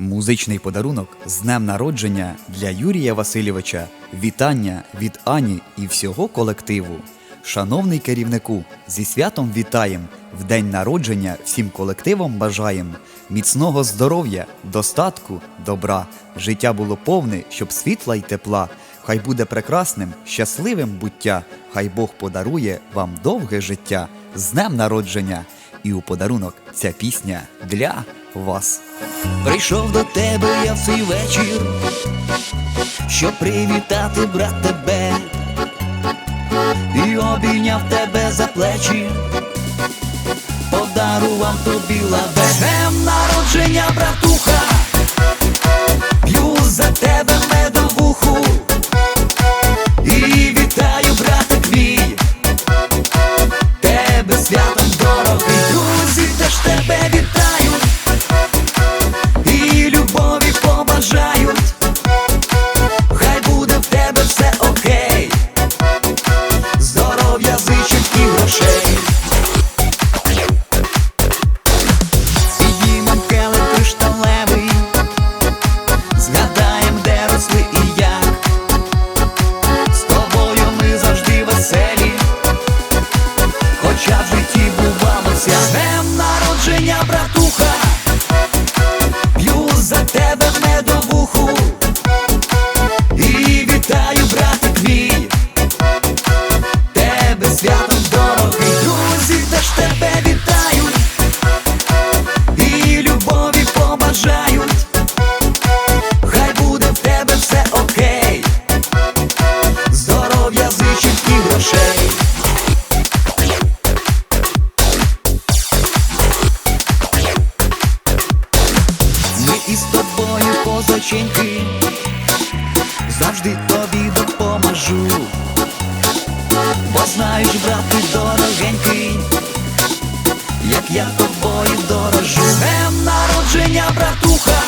Музичний подарунок з днем народження для Юрія Васильовича. Вітання від Ані і всього колективу. Шановний керівнику, зі святом вітаєм! В день народження всім колективам бажаєм міцного здоров'я, достатку, добра. Життя було повне, щоб світла й тепла. Хай буде прекрасним, щасливим буття. Хай Бог подарує вам довге життя з днем народження. І у подарунок ця пісня для вас. Прийшов до тебе я в цей вечір, щоб привітати брат тебе, і обійняв тебе за плечі, подарував тобі лаве. Днем народження, братуха, позаченьки, завжди тобі допоможу. Бо знаєш, брат, ти дорогенький, як я тобою дорожу. Днем народження, братуха,